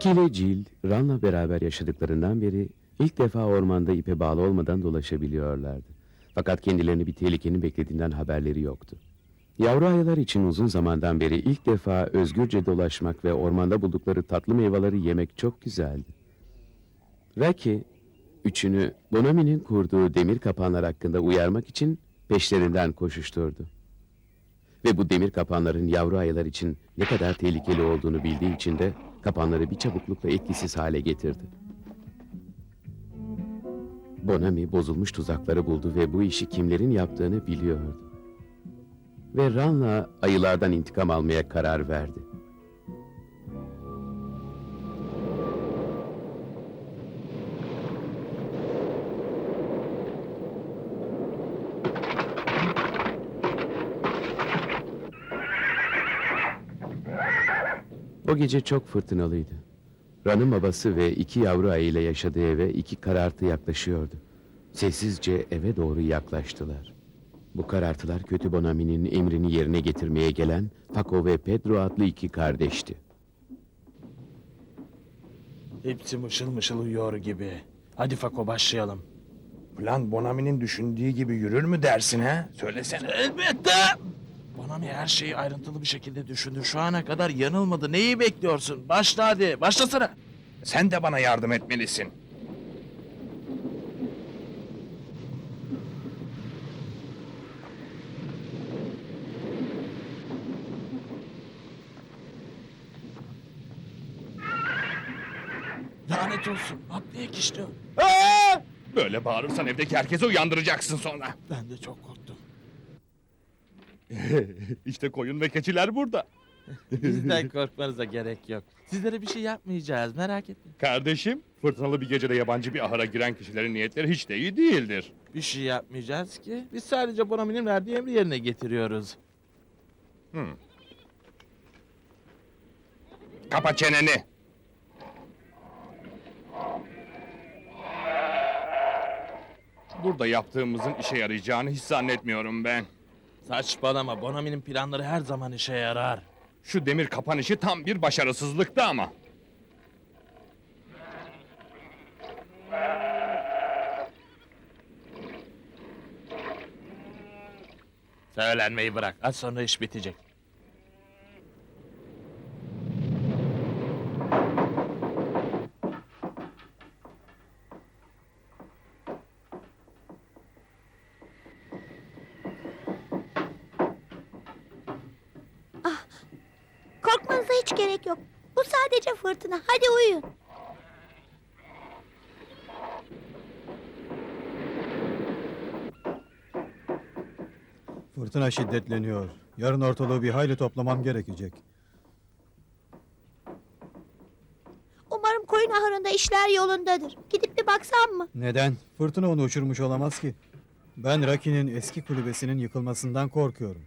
Jackie ile Ran'la beraber yaşadıklarından beri ilk defa ormanda ipe bağlı olmadan dolaşabiliyorlardı. Fakat kendilerini bir tehlikenin beklediğinden haberleri yoktu. Yavru ayılar için uzun zamandan beri ilk defa özgürce dolaşmak ve ormanda buldukları tatlı meyveleri yemek çok güzeldi. Raki, üçünü Bonami'nin kurduğu demir kapanlar hakkında uyarmak için peşlerinden koşuşturdu. Ve bu demir kapanların yavru ayılar için ne kadar tehlikeli olduğunu bildiği için de kapanları bir çabuklukla etkisiz hale getirdi. Bonami bozulmuş tuzakları buldu ve bu işi kimlerin yaptığını biliyordu. Ve Ran'la ayılardan intikam almaya karar verdi. O gece çok fırtınalıydı. Ran'ın babası ve iki yavru ayıyla yaşadığı eve iki karartı yaklaşıyordu. Sessizce eve doğru yaklaştılar. Bu karartılar kötü Bonami'nin emrini yerine getirmeye gelen Paco ve Pedro adlı iki kardeşti. Hepsi mışıl mışıl uyuyor gibi. Hadi Fako başlayalım. Plan Bonami'nin düşündüğü gibi yürür mü dersin ha? Söylesene. Elbette. Bonami her şeyi ayrıntılı bir şekilde düşündü. Şu ana kadar yanılmadı. Neyi bekliyorsun? Başla hadi. Başlasana. Sen de bana yardım etmelisin. Lanet olsun. Atlayak işte. Aa! Böyle bağırırsan evdeki herkesi uyandıracaksın sonra. Ben de çok korktum. işte koyun ve keçiler burada. Bizden korkmanıza gerek yok. Sizlere bir şey yapmayacağız. Merak etmeyin. Kardeşim, fırtınalı bir gecede yabancı bir ahıra giren kişilerin niyetleri hiç de iyi değildir. Bir şey yapmayacağız ki. Biz sadece Bonami'nin verdiği emri yerine getiriyoruz. Hmm. Kapa çeneni. Burada yaptığımızın işe yarayacağını hiç zannetmiyorum ben. Saçmalama. Bonami'nin planları her zaman işe yarar. Şu demir kapan işi tam bir başarısızlıktı ama. Söylenmeyi bırak. Az sonra iş bitecek. Korkmanıza hiç gerek yok. Bu sadece fırtına. Hadi uyuyun. Fırtına şiddetleniyor. Yarın ortalığı bir hayli toplamam gerekecek. Umarım koyun ahırında işler yolundadır. Gidip bir baksam mı? Neden? Fırtına onu uçurmuş olamaz ki. Ben Raki'nin eski kulübesinin yıkılmasından korkuyorum.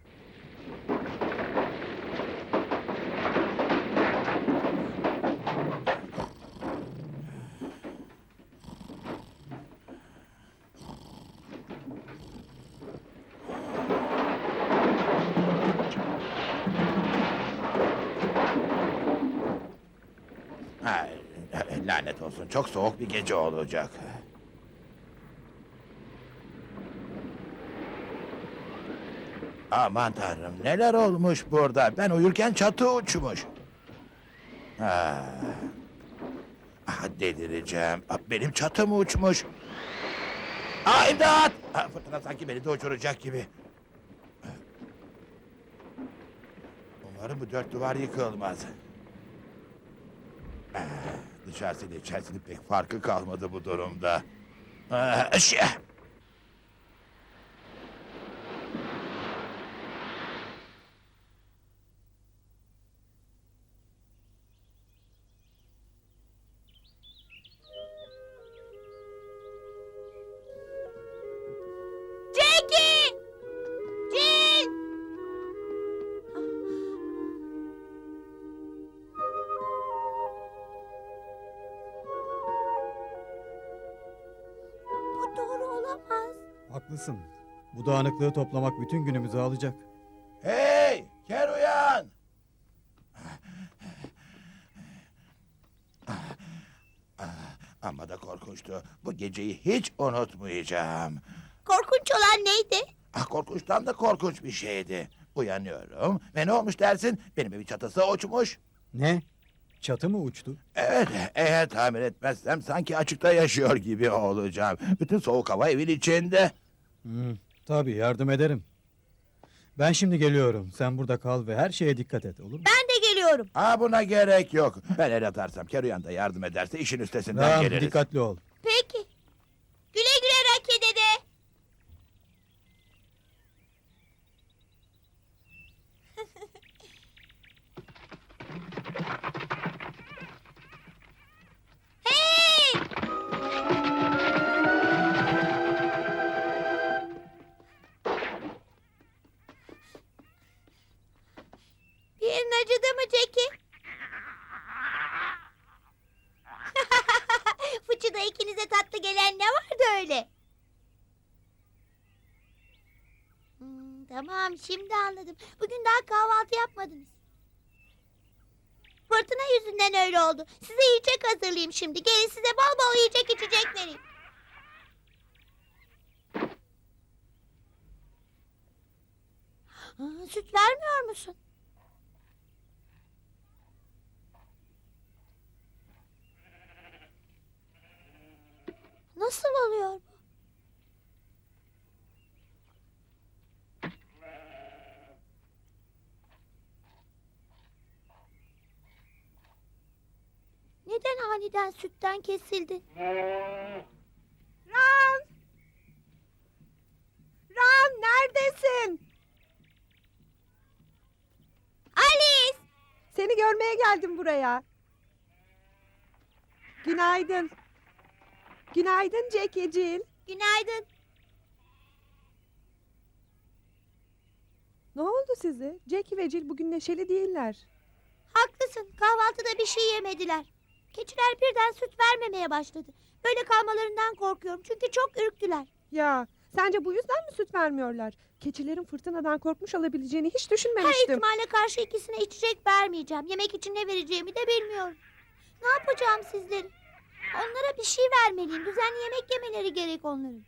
Lanet olsun çok soğuk bir gece olacak. Aman tanrım neler olmuş burada. Ben uyurken çatı uçmuş. Ha. Ah, delireceğim. Ah, Benim çatım uçmuş. Aa, imdat! Ah, fırtına sanki beni de uçuracak gibi. Umarım bu dört duvar yıkılmaz. Ah, Dışarısıyla içerisinin pek farkı kalmadı bu durumda. Ah, şey. Haklısın. Bu dağınıklığı toplamak bütün günümüzü alacak. Hey! Ker uyan! Amma da korkunçtu. Bu geceyi hiç unutmayacağım. Korkunç olan neydi? Ah korkunçtan da korkunç bir şeydi. Uyanıyorum ve ne olmuş dersin? Benim evin çatısı uçmuş. Ne? Çatı mı uçtu? Evet, eğer tamir etmezsem sanki açıkta yaşıyor gibi olacağım. Bütün soğuk hava evin içinde. Hmm, tabii yardım ederim. Ben şimdi geliyorum. Sen burada kal ve her şeye dikkat et olur mu? Ben de geliyorum. Aa buna gerek yok. Ben el atarsam Keruyan da yardım ederse işin üstesinden Ram, geliriz. dikkatli ol. Peki. Güle güle Raki dede. Şimdi anladım. Bugün daha kahvaltı yapmadınız. Fırtına yüzünden öyle oldu. Size yiyecek hazırlayayım şimdi. Gelin size bol bol yiyecek içecek vereyim. Aa, süt vermiyor musun? Nasıl oluyor bu? Neden aniden sütten kesildin? Ran! Ran neredesin? Alice! Seni görmeye geldim buraya. Günaydın. Günaydın Jackie Jill. Günaydın. Ne oldu size? Jackie ve Jill bugün neşeli değiller. Haklısın. Kahvaltıda bir şey yemediler. Keçiler birden süt vermemeye başladı. Böyle kalmalarından korkuyorum. Çünkü çok ürktüler. Ya sence bu yüzden mi süt vermiyorlar? Keçilerin fırtınadan korkmuş olabileceğini hiç Her düşünmemiştim. ihtimale karşı ikisine içecek vermeyeceğim. Yemek için ne vereceğimi de bilmiyorum. Ne yapacağım sizleri? Onlara bir şey vermeliyim. Düzenli yemek yemeleri gerek onların.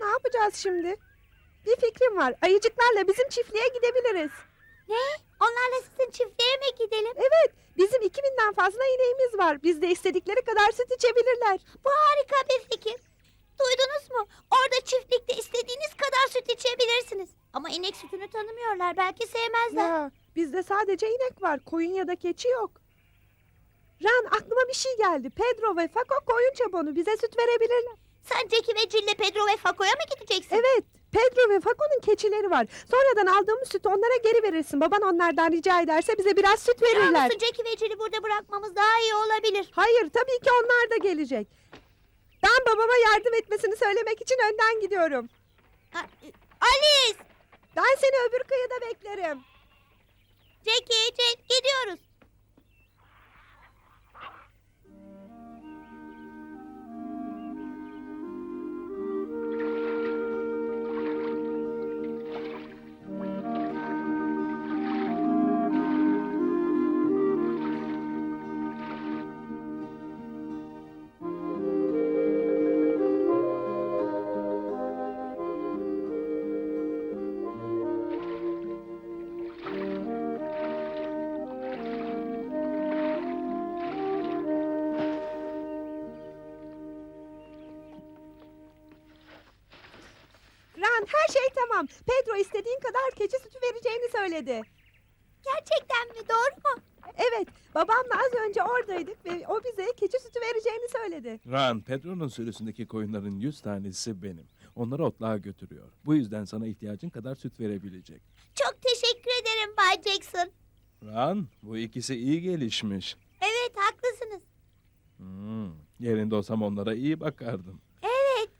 Ne yapacağız şimdi? Bir fikrim var. Ayıcıklarla bizim çiftliğe gidebiliriz. Ne? Onlarla sizin çiftliğe mi gidelim? Evet, bizim 2000'den fazla ineğimiz var. Biz de istedikleri kadar süt içebilirler. Bu harika bir fikir. Duydunuz mu? Orada çiftlikte istediğiniz kadar süt içebilirsiniz. Ama inek sütünü tanımıyorlar. Belki sevmezler. Ya, bizde sadece inek var. Koyun ya da keçi yok. Ran aklıma bir şey geldi. Pedro ve Fako koyun çabonu bize süt verebilirler. Sen Jackie ve Jill'le Pedro ve Fako'ya mı gideceksin? Evet, Pedro ve Fako'nun keçileri var. Sonradan aldığımız sütü onlara geri verirsin. Baban onlardan rica ederse bize biraz süt verirler. musun Jackie ve Jill'i burada bırakmamız daha iyi olabilir. Hayır, tabii ki onlar da gelecek. Ben babama yardım etmesini söylemek için önden gidiyorum. Ha, Alice! Ben seni öbür kıyıda beklerim. Jackie, Jack gidiyoruz. Tamam. Pedro istediğin kadar keçi sütü vereceğini söyledi. Gerçekten mi? Doğru mu? Evet, babamla az önce oradaydık ve o bize keçi sütü vereceğini söyledi. Ran, Pedro'nun sürüsündeki koyunların yüz tanesi benim. Onları otluğa götürüyor. Bu yüzden sana ihtiyacın kadar süt verebilecek. Çok teşekkür ederim Bay Jackson. Ran, bu ikisi iyi gelişmiş. Evet, haklısınız. Hmm, yerinde olsam onlara iyi bakardım. Evet.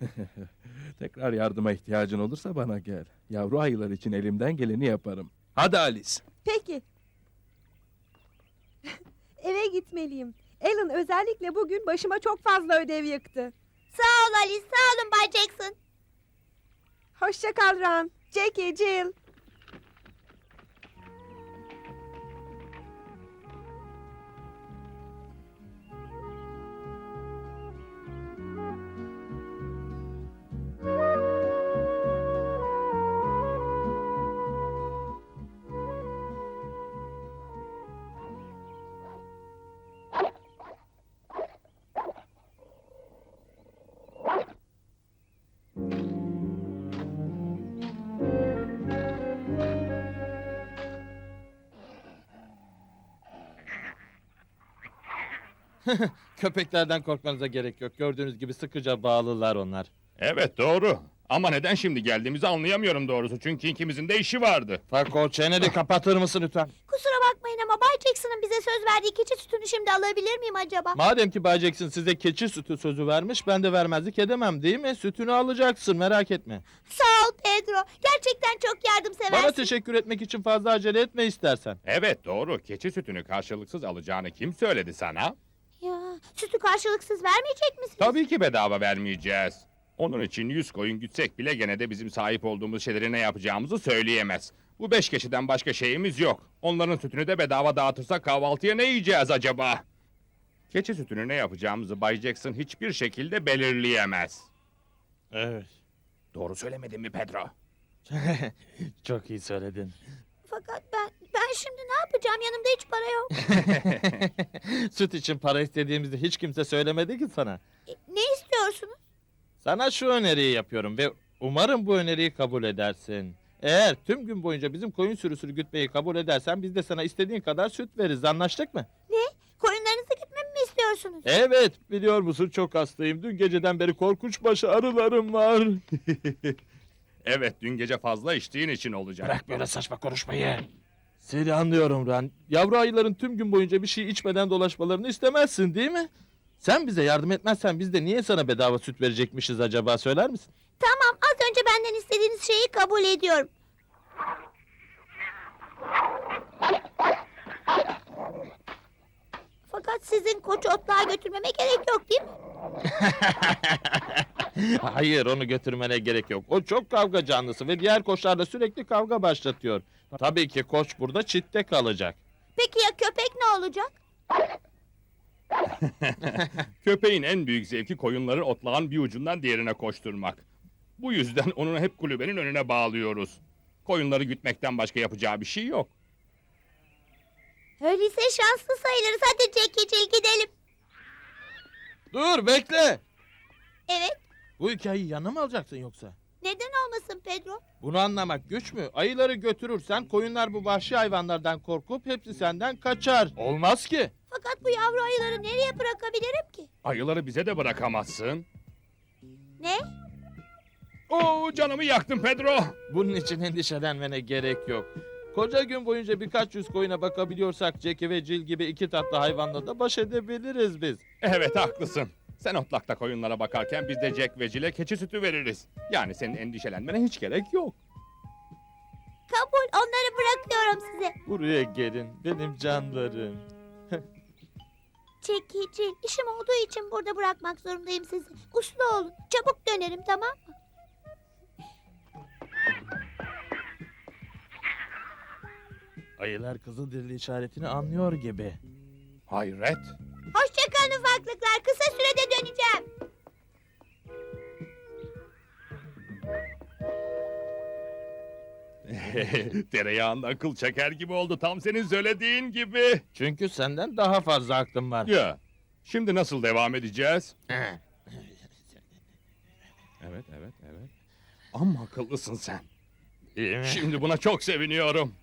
Tekrar yardıma ihtiyacın olursa bana gel. Yavru ayılar için elimden geleni yaparım. Hadi Alice. Peki. Eve gitmeliyim. Alan özellikle bugün başıma çok fazla ödev yıktı. Sağ ol Alice, sağ olun Bay Jackson. Hoşça kal Ran. Jackie, Jill. Köpeklerden korkmanıza gerek yok. Gördüğünüz gibi sıkıca bağlılar onlar. Evet doğru. Ama neden şimdi geldiğimizi anlayamıyorum doğrusu. Çünkü ikimizin de işi vardı. Fako çeneni kapatır mısın lütfen? Kusura bakmayın ama Bay Jackson'ın bize söz verdiği keçi sütünü şimdi alabilir miyim acaba? Madem ki Bay Jackson size keçi sütü sözü vermiş ben de vermezlik edemem değil mi? Sütünü alacaksın merak etme. Sağ ol Pedro. Gerçekten çok yardımseversin. Bana teşekkür etmek için fazla acele etme istersen. Evet doğru. Keçi sütünü karşılıksız alacağını kim söyledi sana? Sütü karşılıksız vermeyecek misiniz? Tabii ki bedava vermeyeceğiz. Onun için yüz koyun gütsek bile gene de bizim sahip olduğumuz şeyleri ne yapacağımızı söyleyemez. Bu beş kişiden başka şeyimiz yok. Onların sütünü de bedava dağıtırsak kahvaltıya ne yiyeceğiz acaba? Keçi sütünü ne yapacağımızı Bay Jackson hiçbir şekilde belirleyemez. Evet. Doğru söylemedim mi Pedro? Çok iyi söyledin. Fakat ben ben şimdi ne yapacağım? Yanımda hiç para yok. Süt için para istediğimizde hiç kimse söylemedi ki sana. E, ne istiyorsunuz? Sana şu öneriyi yapıyorum ve umarım bu öneriyi kabul edersin. Eğer tüm gün boyunca bizim koyun sürüsünü gütmeyi kabul edersen biz de sana istediğin kadar süt veririz. Anlaştık mı? Ne? Koyunlarınızı gütmemi mi istiyorsunuz? Evet biliyor musun çok hastayım. Dün geceden beri korkunç baş ağrılarım var. Evet dün gece fazla içtiğin için olacak. Bırak böyle saçma konuşmayı. Seni anlıyorum Ran. Yavru ayıların tüm gün boyunca bir şey içmeden dolaşmalarını istemezsin değil mi? Sen bize yardım etmezsen biz de niye sana bedava süt verecekmişiz acaba söyler misin? Tamam az önce benden istediğiniz şeyi kabul ediyorum. Fakat sizin koçu otluğa götürmeme gerek yok değil mi? Hayır onu götürmene gerek yok. O çok kavga canlısı ve diğer koçlarla sürekli kavga başlatıyor. Tabii ki koç burada çitte kalacak. Peki ya köpek ne olacak? Köpeğin en büyük zevki koyunları otlağın bir ucundan diğerine koşturmak. Bu yüzden onu hep kulübenin önüne bağlıyoruz. Koyunları gütmekten başka yapacağı bir şey yok. Öyleyse şanslı sayılırız. Hadi Jackie'cil gidelim. Dur bekle. Evet. Bu hikayeyi yanına mı alacaksın yoksa? Neden olmasın Pedro? Bunu anlamak güç mü? Ayıları götürürsen koyunlar bu vahşi hayvanlardan korkup hepsi senden kaçar. Olmaz ki. Fakat bu yavru ayıları nereye bırakabilirim ki? Ayıları bize de bırakamazsın. Ne? Oo canımı yaktın Pedro. Bunun için endişelenmene gerek yok. Koca gün boyunca birkaç yüz koyuna bakabiliyorsak Jackie ve Jill gibi iki tatlı hayvanla da baş edebiliriz biz. Evet haklısın. Sen otlakta koyunlara bakarken biz de Jack ve Jill'e keçi sütü veririz. Yani senin endişelenmene hiç gerek yok. Kabul. Onları bırakıyorum size. Buraya gelin benim canlarım. Çekicil. İşim olduğu için burada bırakmak zorundayım sizi. Uslu olun. Çabuk dönerim tamam mı? Ayılar Kızılderili işaretini anlıyor gibi. Hayret. Hoşçakalın ufaklıklar. Kısa sürede döneceğim. Tereyağından kıl çeker gibi oldu tam senin söylediğin gibi. Çünkü senden daha fazla aklım var. Ya şimdi nasıl devam edeceğiz? Evet evet evet. Amma akıllısın sen. İyi mi? Şimdi buna çok seviniyorum.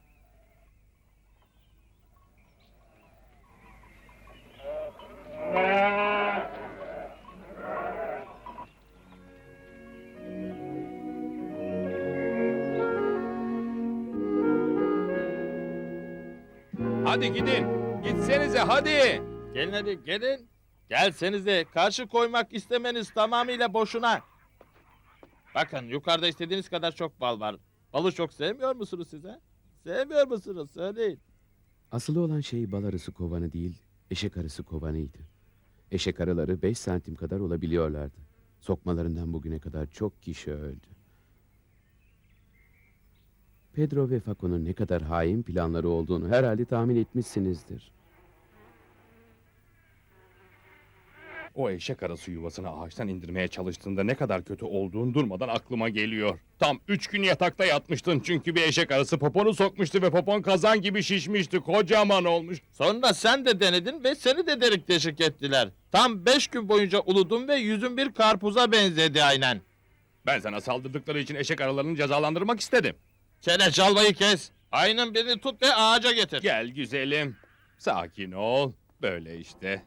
Hadi gidin. Gitsenize hadi. Gelin hadi gelin. Gelsenize karşı koymak istemeniz tamamıyla boşuna. Bakın yukarıda istediğiniz kadar çok bal var. Balı çok sevmiyor musunuz size? Sevmiyor musunuz? Söyleyin. Asılı olan şey bal arısı kovanı değil, eşek arısı kovanıydı. Eşek arıları 5 santim kadar olabiliyorlardı. Sokmalarından bugüne kadar çok kişi öldü. Pedro ve Faco'nun ne kadar hain planları olduğunu herhalde tahmin etmişsinizdir. O eşek arası yuvasını ağaçtan indirmeye çalıştığında ne kadar kötü olduğun durmadan aklıma geliyor. Tam üç gün yatakta yatmıştın çünkü bir eşek arısı poponu sokmuştu ve popon kazan gibi şişmişti. Kocaman olmuş. Sonra sen de denedin ve seni de delik deşik ettiler. Tam beş gün boyunca uludun ve yüzün bir karpuza benzedi aynen. Ben sana saldırdıkları için eşek arılarını cezalandırmak istedim. Çene çalmayı kes. Aynen beni tut ve ağaca getir. Gel güzelim. Sakin ol. Böyle işte.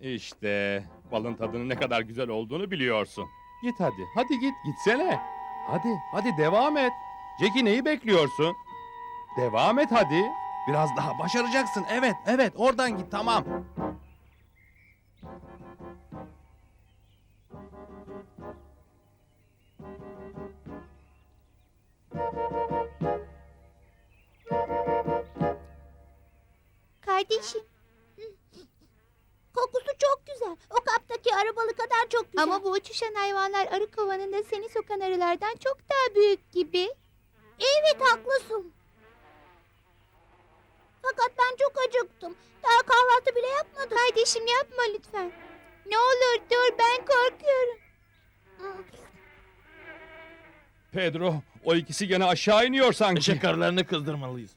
İşte balın tadının ne kadar güzel olduğunu biliyorsun. Git hadi. Hadi git. Gitsene. Hadi. Hadi devam et. Jackie neyi bekliyorsun? Devam et hadi. Biraz daha başaracaksın. Evet, evet. Oradan git. Tamam. Kardeşim. Kokusu çok güzel. O kaptaki arabalı kadar çok güzel. Ama bu uçuşan hayvanlar arı kovanında seni sokan arılardan çok daha büyük gibi. Evet haklısın. Fakat ben çok acıktım. Daha kahvaltı bile yapmadım. Kardeşim yapma lütfen. Ne olur dur ben korkuyorum. Pedro, o ikisi gene aşağı iniyor sanki. Arılarını kızdırmalıyız.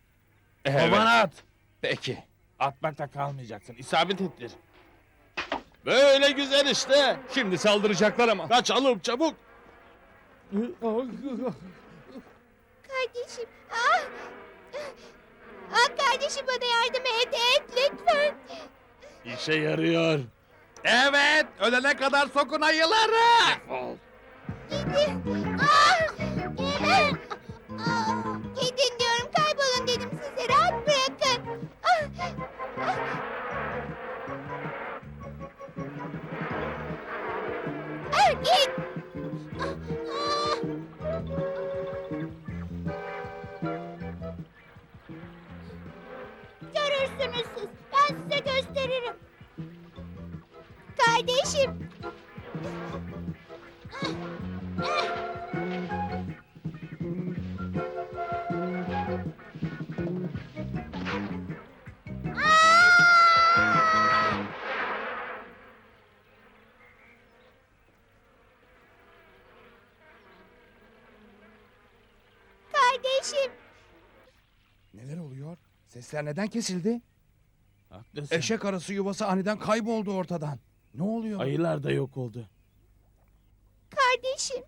Evet. Kovana at. Peki. Atmakta kalmayacaksın. İsabet ettir. Böyle güzel işte. Şimdi saldıracaklar ama. Kaçalım çabuk. Kardeşim. Ah! Ah kardeşim bana yardım et, et lütfen. İşe yarıyor. Evet, ölene kadar sokun ayıları. Gidin. Ah! Gidin. Ah! Görürsünüz siz. Ben size gösteririm. Kardeşim. Kardeşim. Neler oluyor? Sesler neden kesildi? Haklısın. Eşek arısı yuvası aniden kayboldu ortadan. Ne oluyor? Ayılar da yok oldu. Kardeşim.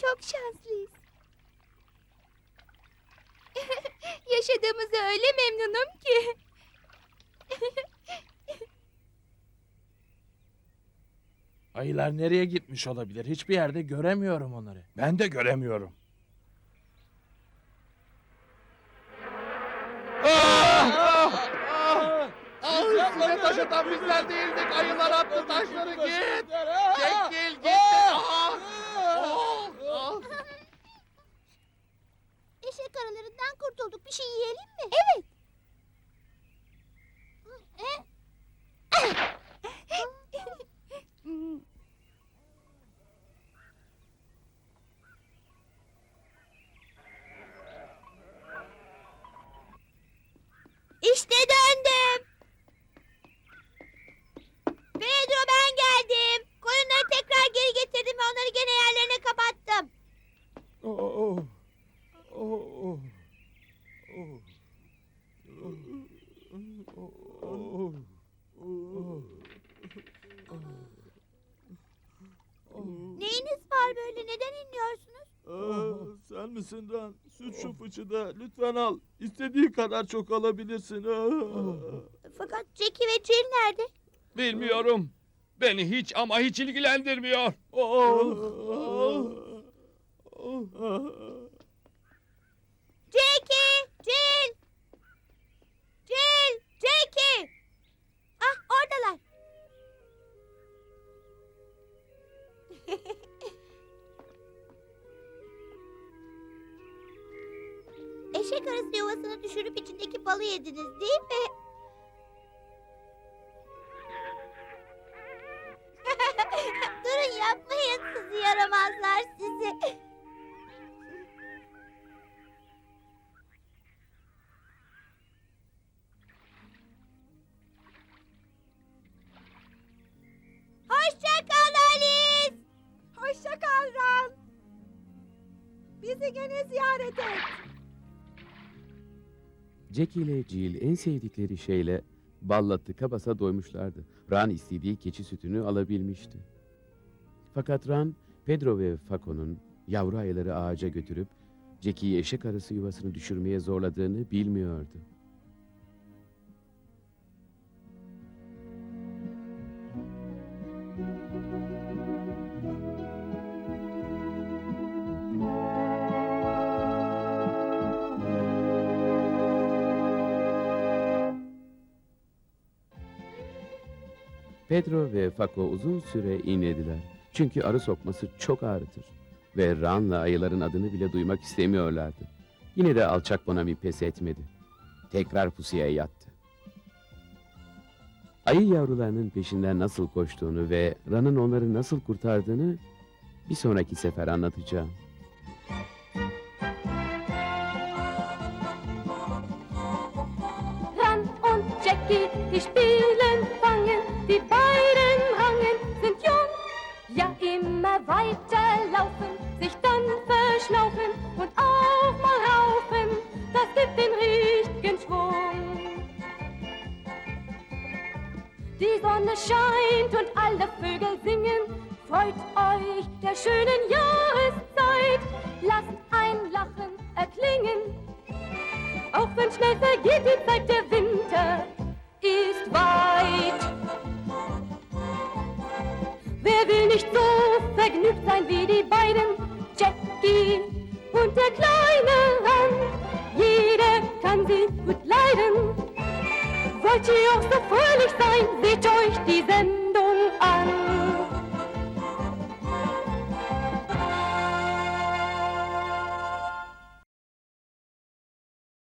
Çok şanslıyız. Yaşadığımıza öyle memnunum ki. Ayılar nereye gitmiş olabilir? Hiçbir yerde göremiyorum onları. Ben de göremiyorum. Size taş atan bizler değildik. Ayılar attı taşları git. Çekil git. Eşek aralarından kurtulduk. Bir şey yiyelim mi? Evet. İşte döndüm. Pedro ben geldim. Koyunları tekrar geri getirdim ve onları gene yerlerine kapattım. Neyiniz var böyle? Neden inliyorsunuz? Aa, sen misin Dan? Süt şu fıçıda. Lütfen al. İstediği kadar çok alabilirsin. Aa. Fakat Jackie ve Jill nerede? Bilmiyorum. Beni hiç ama hiç ilgilendirmiyor. Jackie! Jill! Jill! Jackie! Ah oradalar. Eşek arısı yuvasını düşürüp içindeki balı yediniz değil mi? Durun yapmayın sizi yaramazlar sizi. Hoşça kal Alice. Hoşça. Bizi gene ziyaret et. Jackie ile Jill en sevdikleri şeyle balla tıka basa doymuşlardı. Ran istediği keçi sütünü alabilmişti. Fakat Ran Pedro ve Faco'nun yavru ayıları ağaca götürüp Jackie'yi eşek arısı yuvasını düşürmeye zorladığını bilmiyordu. Pedro ve Faco uzun süre inlediler. Çünkü arı sokması çok ağrıtır. Ve Ran'la ayıların adını bile duymak istemiyorlardı. Yine de alçak Bonami pes etmedi. Tekrar pusuya yattı. Ayı yavrularının peşinden nasıl koştuğunu ve Ran'ın onları nasıl kurtardığını bir sonraki sefer anlatacağım. Ran und Jackie, die immer weiter laufen, sich dann verschnaufen und auch mal raufen, das gibt den richtigen Schwung. Die Sonne scheint und alle Vögel singen, freut euch der schönen Jahreszeit, lasst ein Lachen erklingen. Auch wenn schnell vergeht die Zeit, der sein wie die beiden Jackie und der kleine Ran? Jeder kann sie gut leiden. Wollt ihr auch so